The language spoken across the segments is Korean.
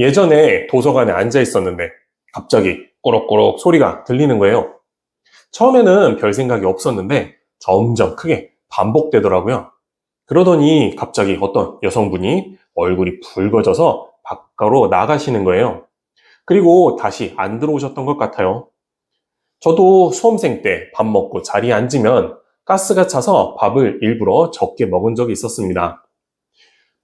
예전에 도서관에 앉아 있었는데 갑자기 꼬록꼬록 소리가 들리는 거예요. 처음에는 별 생각이 없었는데 점점 크게 반복되더라고요. 그러더니 갑자기 어떤 여성분이 얼굴이 붉어져서 밖으로 나가시는 거예요. 그리고 다시 안 들어오셨던 것 같아요. 저도 수험생 때 밥 먹고 자리에 앉으면 가스가 차서 밥을 일부러 적게 먹은 적이 있었습니다.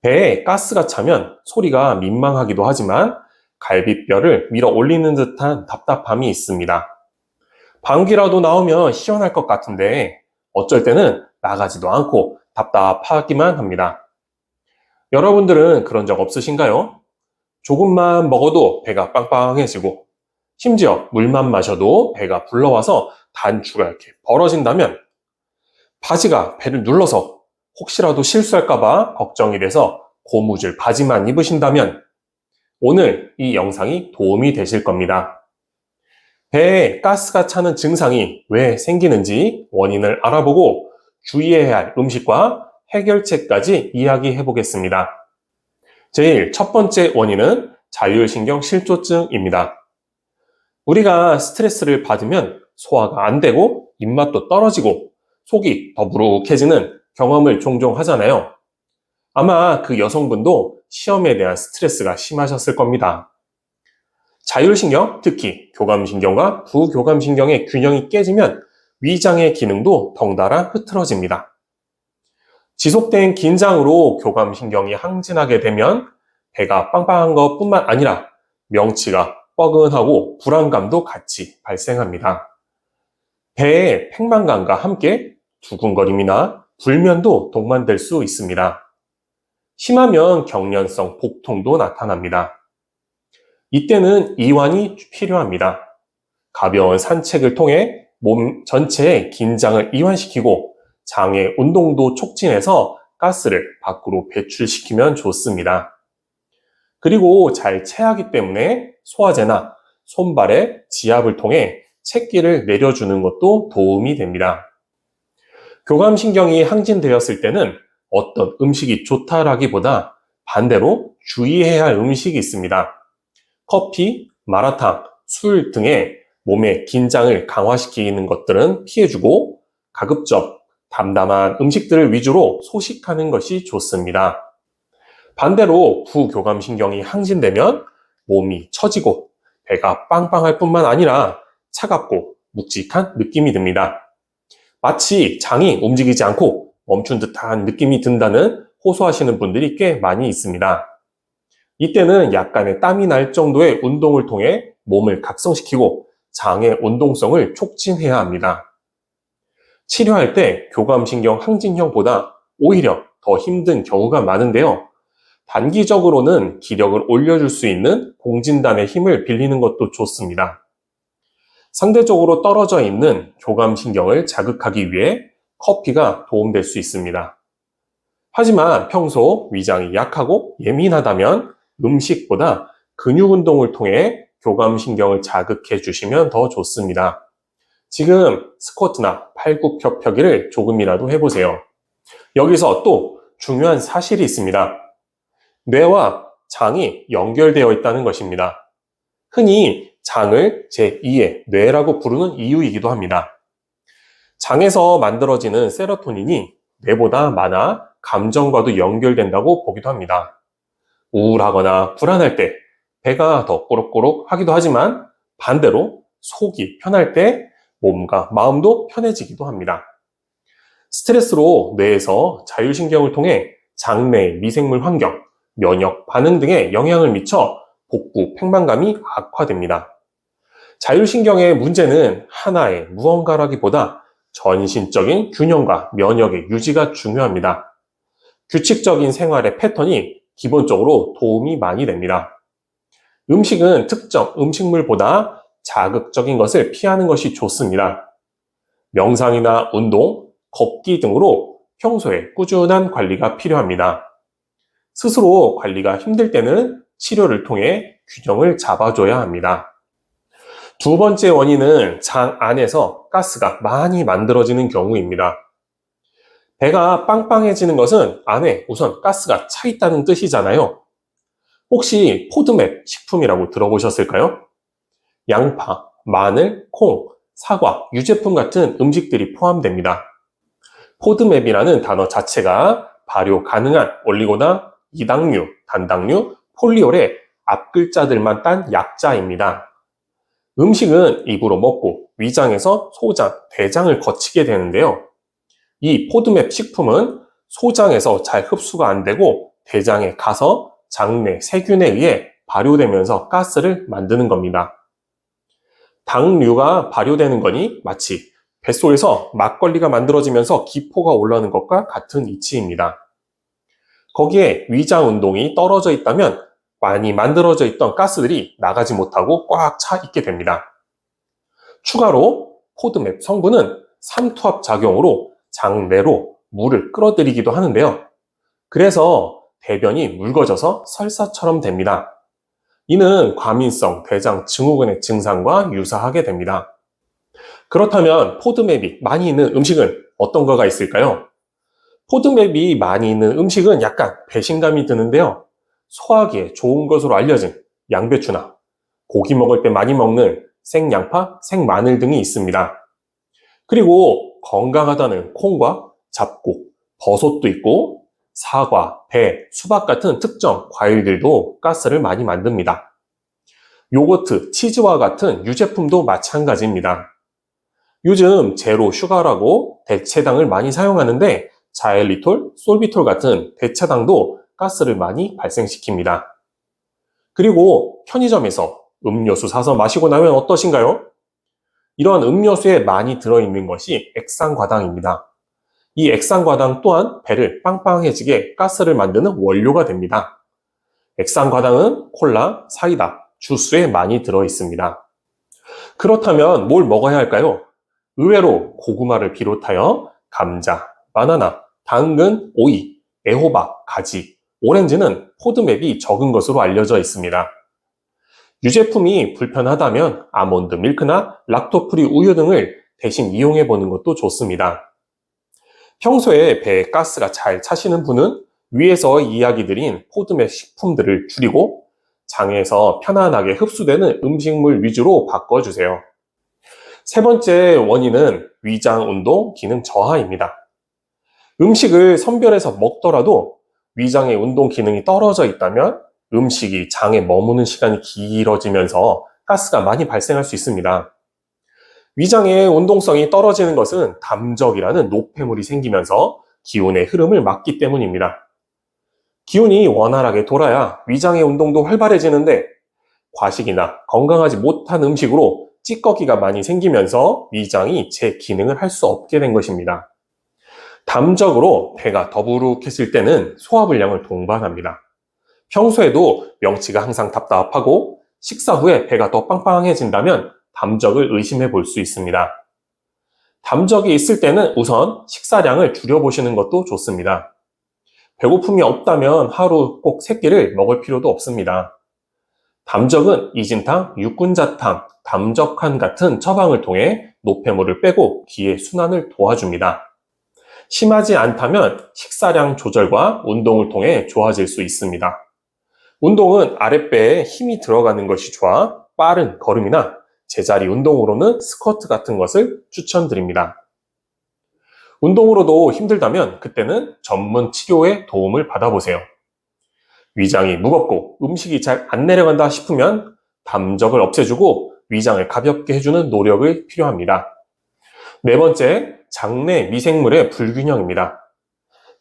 배에 가스가 차면 소리가 민망하기도 하지만 갈비뼈를 밀어 올리는 듯한 답답함이 있습니다. 방귀라도 나오면 시원할 것 같은데 어쩔 때는 나가지도 않고 답답하기만 합니다. 여러분들은 그런 적 없으신가요? 조금만 먹어도 배가 빵빵해지고 심지어 물만 마셔도 배가 불러와서 단추가 이렇게 벌어진다면 바지가 배를 눌러서 혹시라도 실수할까봐 걱정이 돼서 고무줄 바지만 입으신다면 오늘 이 영상이 도움이 되실 겁니다. 배에 가스가 차는 증상이 왜 생기는지 원인을 알아보고 주의해야 할 음식과 해결책까지 이야기해 보겠습니다. 제일 첫 번째 원인은 자율신경 실조증입니다. 우리가 스트레스를 받으면 소화가 안 되고 입맛도 떨어지고 속이 더부룩해지는 경험을 종종 하잖아요. 아마 그 여성분도 시험에 대한 스트레스가 심하셨을 겁니다. 자율신경, 특히 교감신경과 부교감신경의 균형이 깨지면 위장의 기능도 덩달아 흐트러집니다. 지속된 긴장으로 교감신경이 항진하게 되면 배가 빵빵한 것 뿐만 아니라 명치가 뻐근하고 불안감도 같이 발생합니다. 배의 팽만감과 함께 두근거림이나 불면도 동반될 수 있습니다. 심하면 경련성 복통도 나타납니다. 이때는 이완이 필요합니다. 가벼운 산책을 통해 몸 전체의 긴장을 이완시키고 장의 운동도 촉진해서 가스를 밖으로 배출시키면 좋습니다. 그리고 잘 체하기 때문에 소화제나 손발의 지압을 통해 채기를 내려주는 것도 도움이 됩니다. 교감신경이 항진되었을 때는 어떤 음식이 좋다라기보다 반대로 주의해야 할 음식이 있습니다. 커피, 마라탕, 술 등의 몸의 긴장을 강화시키는 것들은 피해주고 가급적 담담한 음식들을 위주로 소식하는 것이 좋습니다. 반대로 부교감신경이 항진되면 몸이 처지고 배가 빵빵할 뿐만 아니라 차갑고 묵직한 느낌이 듭니다. 마치 장이 움직이지 않고 멈춘 듯한 느낌이 든다는 호소하시는 분들이 꽤 많이 있습니다. 이때는 약간의 땀이 날 정도의 운동을 통해 몸을 각성시키고 장의 운동성을 촉진해야 합니다. 치료할 때 교감신경 항진형보다 오히려 더 힘든 경우가 많은데요. 단기적으로는 기력을 올려줄 수 있는 공진단의 힘을 빌리는 것도 좋습니다. 상대적으로 떨어져 있는 교감신경을 자극하기 위해 커피가 도움될 수 있습니다. 하지만 평소 위장이 약하고 예민하다면 음식보다 근육 운동을 통해 교감신경을 자극해 주시면 더 좋습니다. 지금 스쿼트나 팔굽혀펴기를 조금이라도 해보세요. 여기서 또 중요한 사실이 있습니다. 뇌와 장이 연결되어 있다는 것입니다. 흔히 장을 제2의 뇌라고 부르는 이유이기도 합니다. 장에서 만들어지는 세로토닌이 뇌보다 많아 감정과도 연결된다고 보기도 합니다. 우울하거나 불안할 때 배가 더 꼬록꼬록 하기도 하지만 반대로 속이 편할 때 몸과 마음도 편해지기도 합니다. 스트레스로 뇌에서 자율신경을 통해 장내 미생물 환경, 면역 반응 등에 영향을 미쳐 복부 팽만감이 악화됩니다. 자율신경의 문제는 하나의 무언가라기보다 전신적인 균형과 면역의 유지가 중요합니다. 규칙적인 생활의 패턴이 기본적으로 도움이 많이 됩니다. 음식은 특정 음식물보다 자극적인 것을 피하는 것이 좋습니다. 명상이나 운동, 걷기 등으로 평소에 꾸준한 관리가 필요합니다. 스스로 관리가 힘들 때는 치료를 통해 균형을 잡아줘야 합니다. 두 번째 원인은 장 안에서 가스가 많이 만들어지는 경우입니다. 배가 빵빵해지는 것은 안에 우선 가스가 차 있다는 뜻이잖아요. 혹시 포드맵 식품이라고 들어보셨을까요? 양파, 마늘, 콩, 사과, 유제품 같은 음식들이 포함됩니다. 포드맵이라는 단어 자체가 발효 가능한 올리고당, 이당류, 단당류, 폴리올의 앞글자들만 딴 약자입니다. 음식은 입으로 먹고 위장에서 소장, 대장을 거치게 되는데요. 이 포드맵 식품은 소장에서 잘 흡수가 안 되고 대장에 가서 장내 세균에 의해 발효되면서 가스를 만드는 겁니다. 당류가 발효되는 거니 마치 뱃속에서 막걸리가 만들어지면서 기포가 올라오는 것과 같은 이치입니다. 거기에 위장 운동이 떨어져 있다면 많이 만들어져 있던 가스들이 나가지 못하고 꽉 차 있게 됩니다. 추가로 포드맵 성분은 삼투압 작용으로 장내로 물을 끌어들이기도 하는데요. 그래서 대변이 묽어져서 설사처럼 됩니다. 이는 과민성 대장 증후군의 증상과 유사하게 됩니다. 그렇다면 포드맵이 많이 있는 음식은 어떤 거가 있을까요? 포드맵이 많이 있는 음식은 약간 배신감이 드는데요. 소화기에 좋은 것으로 알려진 양배추나 고기 먹을 때 많이 먹는 생양파, 생마늘 등이 있습니다. 그리고 건강하다는 콩과 잡곡, 버섯도 있고 사과, 배, 수박 같은 특정 과일들도 가스를 많이 만듭니다. 요거트, 치즈와 같은 유제품도 마찬가지입니다. 요즘 제로 슈가라고 대체당을 많이 사용하는데 자엘리톨, 솔비톨 같은 대체당도 가스를 많이 발생시킵니다. 그리고 편의점에서 음료수 사서 마시고 나면 어떠신가요? 이러한 음료수에 많이 들어있는 것이 액상과당입니다. 이 액상과당 또한 배를 빵빵해지게 가스를 만드는 원료가 됩니다. 액상과당은 콜라, 사이다, 주스에 많이 들어있습니다. 그렇다면 뭘 먹어야 할까요? 의외로 고구마를 비롯하여 감자, 바나나, 당근, 오이, 애호박, 가지, 오렌지는 포드맵이 적은 것으로 알려져 있습니다. 유제품이 불편하다면 아몬드 밀크나 락토프리 우유 등을 대신 이용해 보는 것도 좋습니다. 평소에 배에 가스가 잘 차시는 분은 위에서 이야기 드린 포드맵 식품들을 줄이고 장에서 편안하게 흡수되는 음식물 위주로 바꿔주세요. 세 번째 원인은 위장 운동 기능 저하입니다. 음식을 선별해서 먹더라도 위장의 운동 기능이 떨어져 있다면 음식이 장에 머무는 시간이 길어지면서 가스가 많이 발생할 수 있습니다. 위장의 운동성이 떨어지는 것은 담적이라는 노폐물이 생기면서 기운의 흐름을 막기 때문입니다. 기운이 원활하게 돌아야 위장의 운동도 활발해지는데 과식이나 건강하지 못한 음식으로 찌꺼기가 많이 생기면서 위장이 제 기능을 할 수 없게 된 것입니다. 담적으로 배가 더부룩했을 때는 소화불량을 동반합니다. 평소에도 명치가 항상 답답하고 식사 후에 배가 더 빵빵해진다면 담적을 의심해 볼 수 있습니다. 담적이 있을 때는 우선 식사량을 줄여보시는 것도 좋습니다. 배고픔이 없다면 하루 꼭 3끼를 먹을 필요도 없습니다. 담적은 이진탕, 육군자탕, 담적한 같은 처방을 통해 노폐물을 빼고 기의 순환을 도와줍니다. 심하지 않다면 식사량 조절과 운동을 통해 좋아질 수 있습니다. 운동은 아랫배에 힘이 들어가는 것이 좋아 빠른 걸음이나 제자리 운동으로는 스쿼트 같은 것을 추천드립니다. 운동으로도 힘들다면 그때는 전문 치료의 도움을 받아보세요. 위장이 무겁고 음식이 잘 안 내려간다 싶으면 담적을 없애주고 위장을 가볍게 해주는 노력이 필요합니다. 네 번째, 장내 미생물의 불균형입니다.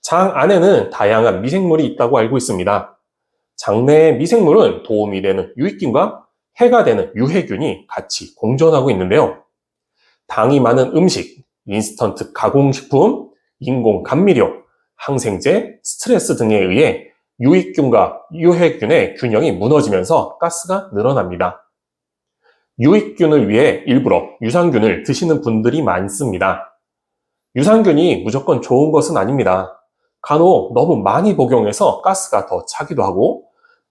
장 안에는 다양한 미생물이 있다고 알고 있습니다. 장내 미생물은 도움이 되는 유익균과 해가 되는 유해균이 같이 공존하고 있는데요. 당이 많은 음식, 인스턴트 가공식품, 인공 감미료, 항생제, 스트레스 등에 의해 유익균과 유해균의 균형이 무너지면서 가스가 늘어납니다. 유익균을 위해 일부러 유산균을 드시는 분들이 많습니다. 유산균이 무조건 좋은 것은 아닙니다. 간혹 너무 많이 복용해서 가스가 더 차기도 하고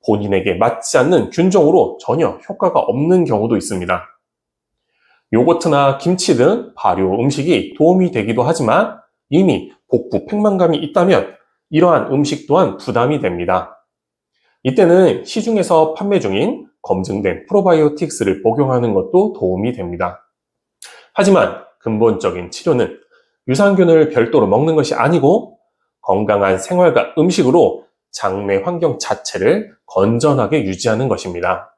본인에게 맞지 않는 균종으로 전혀 효과가 없는 경우도 있습니다. 요거트나 김치 등 발효 음식이 도움이 되기도 하지만 이미 복부 팽만감이 있다면 이러한 음식 또한 부담이 됩니다. 이때는 시중에서 판매 중인 검증된 프로바이오틱스를 복용하는 것도 도움이 됩니다. 하지만 근본적인 치료는 유산균을 별도로 먹는 것이 아니고 건강한 생활과 음식으로 장내 환경 자체를 건전하게 유지하는 것입니다.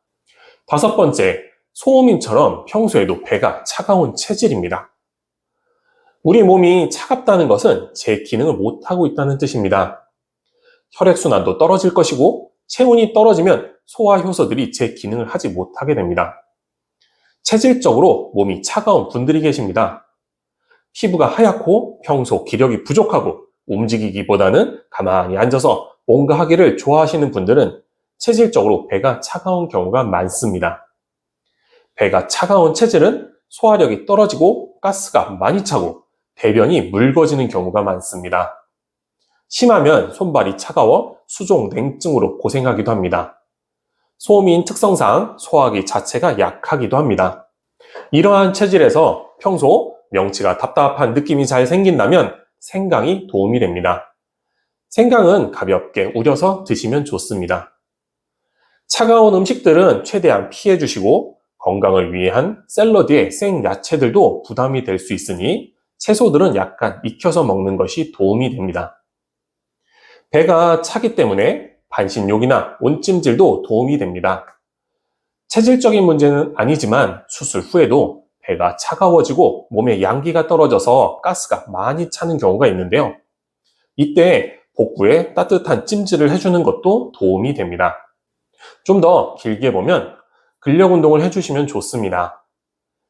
다섯 번째, 소음인처럼 평소에도 배가 차가운 체질입니다. 우리 몸이 차갑다는 것은 제 기능을 못하고 있다는 뜻입니다. 혈액순환도 떨어질 것이고 체온이 떨어지면 소화 효소들이 제 기능을 하지 못하게 됩니다. 체질적으로 몸이 차가운 분들이 계십니다. 피부가 하얗고 평소 기력이 부족하고 움직이기보다는 가만히 앉아서 뭔가 하기를 좋아하시는 분들은 체질적으로 배가 차가운 경우가 많습니다. 배가 차가운 체질은 소화력이 떨어지고 가스가 많이 차고 대변이 묽어지는 경우가 많습니다. 심하면 손발이 차가워 수종 냉증으로 고생하기도 합니다. 소음인 특성상 소화기 자체가 약하기도 합니다. 이러한 체질에서 평소 명치가 답답한 느낌이 잘 생긴다면 생강이 도움이 됩니다. 생강은 가볍게 우려서 드시면 좋습니다. 차가운 음식들은 최대한 피해 주시고 건강을 위한 샐러드에 생 야채들도 부담이 될 수 있으니 채소들은 약간 익혀서 먹는 것이 도움이 됩니다. 배가 차기 때문에 반신욕이나 온찜질도 도움이 됩니다. 체질적인 문제는 아니지만 수술 후에도 배가 차가워지고 몸에 양기가 떨어져서 가스가 많이 차는 경우가 있는데요. 이때 복부에 따뜻한 찜질을 해주는 것도 도움이 됩니다. 좀 더 길게 보면 근력 운동을 해주시면 좋습니다.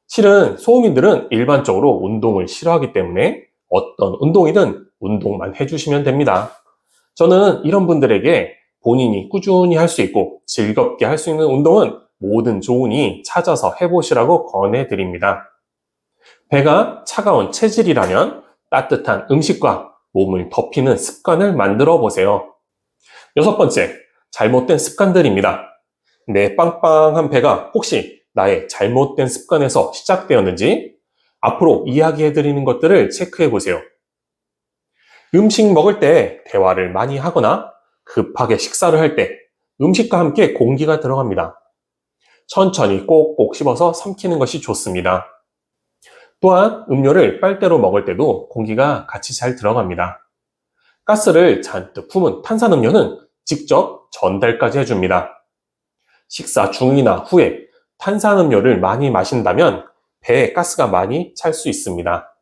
실은 소음인들은 일반적으로 운동을 싫어하기 때문에 어떤 운동이든 운동만 해주시면 됩니다. 저는 이런 분들에게 본인이 꾸준히 할 수 있고 즐겁게 할 수 있는 운동은 모든 좋으니 찾아서 해보시라고 권해드립니다. 배가 차가운 체질이라면 따뜻한 음식과 몸을 덮이는 습관을 만들어 보세요. 여섯 번째, 잘못된 습관들입니다. 내 빵빵한 배가 혹시 나의 잘못된 습관에서 시작되었는지 앞으로 이야기해 드리는 것들을 체크해 보세요. 음식 먹을 때 대화를 많이 하거나 급하게 식사를 할 때 음식과 함께 공기가 들어갑니다. 천천히 꼭꼭 씹어서 삼키는 것이 좋습니다. 또한 음료를 빨대로 먹을 때도 공기가 같이 잘 들어갑니다. 가스를 잔뜩 품은 탄산음료는 직접 전달까지 해줍니다. 식사 중이나 후에 탄산음료를 많이 마신다면 배에 가스가 많이 찰 수 있습니다.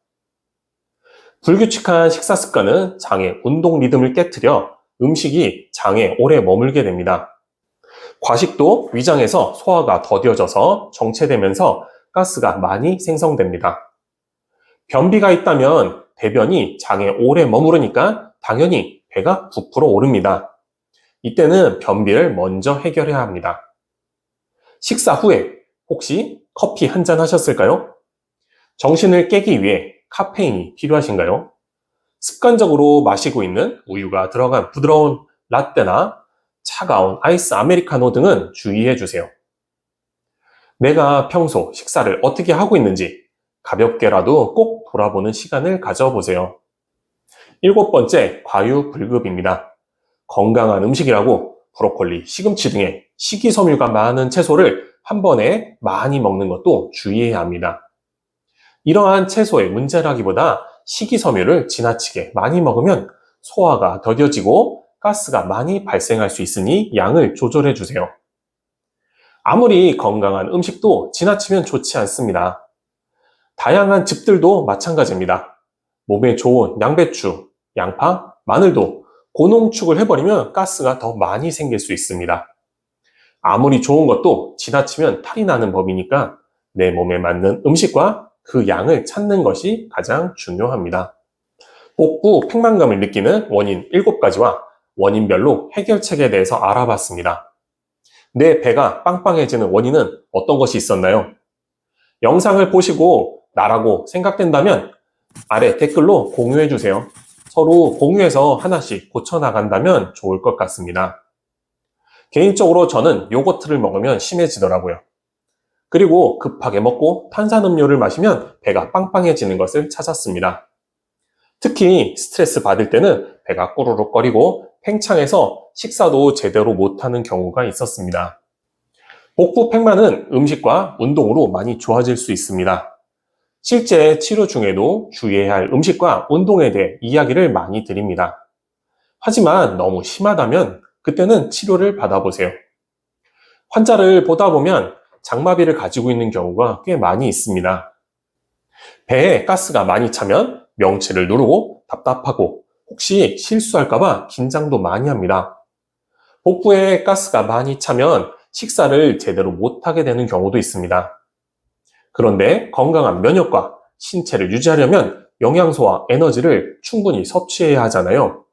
불규칙한 식사 습관은 장의 운동 리듬을 깨뜨려 음식이 장에 오래 머물게 됩니다. 과식도 위장에서 소화가 더뎌져서 정체되면서 가스가 많이 생성됩니다. 변비가 있다면 대변이 장에 오래 머무르니까 당연히 배가 부풀어 오릅니다. 이때는 변비를 먼저 해결해야 합니다. 식사 후에 혹시 커피 한 잔 하셨을까요? 정신을 깨기 위해 카페인이 필요하신가요? 습관적으로 마시고 있는 우유가 들어간 부드러운 라떼나 차가운 아이스 아메리카노 등은 주의해 주세요. 내가 평소 식사를 어떻게 하고 있는지 가볍게라도 꼭 돌아보는 시간을 가져보세요. 일곱 번째, 과유불급입니다. 건강한 음식이라고 브로콜리, 시금치 등의 식이섬유가 많은 채소를 한 번에 많이 먹는 것도 주의해야 합니다. 이러한 채소의 문제라기보다 식이섬유를 지나치게 많이 먹으면 소화가 더뎌지고 가스가 많이 발생할 수 있으니 양을 조절해 주세요. 아무리 건강한 음식도 지나치면 좋지 않습니다. 다양한 즙들도 마찬가지입니다. 몸에 좋은 양배추, 양파, 마늘도 고농축을 해버리면 가스가 더 많이 생길 수 있습니다. 아무리 좋은 것도 지나치면 탈이 나는 법이니까 내 몸에 맞는 음식과 그 양을 찾는 것이 가장 중요합니다. 복부 팽만감을 느끼는 원인 7가지와 원인별로 해결책에 대해서 알아봤습니다. 내 배가 빵빵해지는 원인은 어떤 것이 있었나요? 영상을 보시고 나라고 생각된다면 아래 댓글로 공유해 주세요. 서로 공유해서 하나씩 고쳐나간다면 좋을 것 같습니다. 개인적으로 저는 요거트를 먹으면 심해지더라고요. 그리고 급하게 먹고 탄산음료를 마시면 배가 빵빵해지는 것을 찾았습니다. 특히 스트레스 받을 때는 배가 꾸르륵거리고 팽창해서 식사도 제대로 못하는 경우가 있었습니다. 복부 팽만은 음식과 운동으로 많이 좋아질 수 있습니다. 실제 치료 중에도 주의해야 할 음식과 운동에 대해 이야기를 많이 드립니다. 하지만 너무 심하다면 그때는 치료를 받아보세요. 환자를 보다 보면 장마비를 가지고 있는 경우가 꽤 많이 있습니다. 배에 가스가 많이 차면 명치를 누르고 답답하고 혹시 실수할까봐 긴장도 많이 합니다. 복부에 가스가 많이 차면 식사를 제대로 못하게 되는 경우도 있습니다. 그런데 건강한 면역과 신체를 유지하려면 영양소와 에너지를 충분히 섭취해야 하잖아요.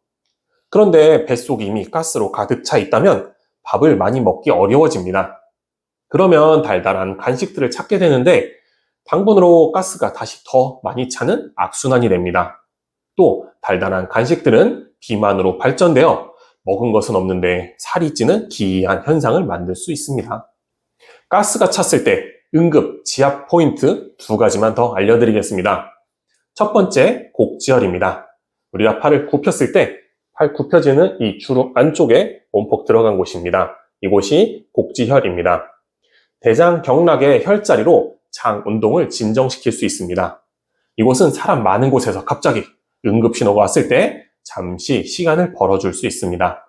그런데 뱃속이 이미 가스로 가득 차 있다면 밥을 많이 먹기 어려워집니다. 그러면 달달한 간식들을 찾게 되는데 당분으로 가스가 다시 더 많이 차는 악순환이 됩니다. 또 달달한 간식들은 비만으로 발전되어 먹은 것은 없는데 살이 찌는 기이한 현상을 만들 수 있습니다. 가스가 찼을 때 응급 지압 포인트 두 가지만 더 알려드리겠습니다. 첫 번째, 곡지혈입니다. 우리가 팔을 굽혔을 때 팔 굽혀지는 이 주름 안쪽에 원폭 들어간 곳입니다. 이곳이 곡지혈입니다. 대장 경락의 혈자리로 장 운동을 진정시킬 수 있습니다. 이곳은 사람 많은 곳에서 갑자기 응급 신호가 왔을 때 잠시 시간을 벌어줄 수 있습니다.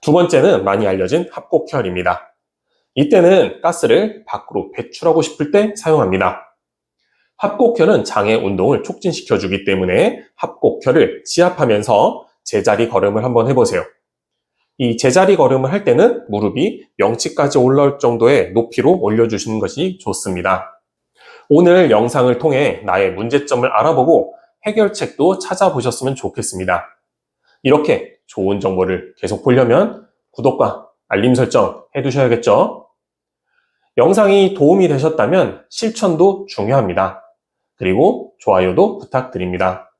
두 번째는 많이 알려진 합곡혈입니다. 이때는 가스를 밖으로 배출하고 싶을 때 사용합니다. 합곡혈은 장의 운동을 촉진시켜주기 때문에 합곡혈을 지압하면서 제자리 걸음을 한번 해보세요. 이 제자리 걸음을 할 때는 무릎이 명치까지 올라올 정도의 높이로 올려주시는 것이 좋습니다. 오늘 영상을 통해 나의 문제점을 알아보고 해결책도 찾아보셨으면 좋겠습니다. 이렇게 좋은 정보를 계속 보려면 구독과 알림 설정 해두셔야겠죠? 영상이 도움이 되셨다면 실천도 중요합니다. 그리고 좋아요도 부탁드립니다.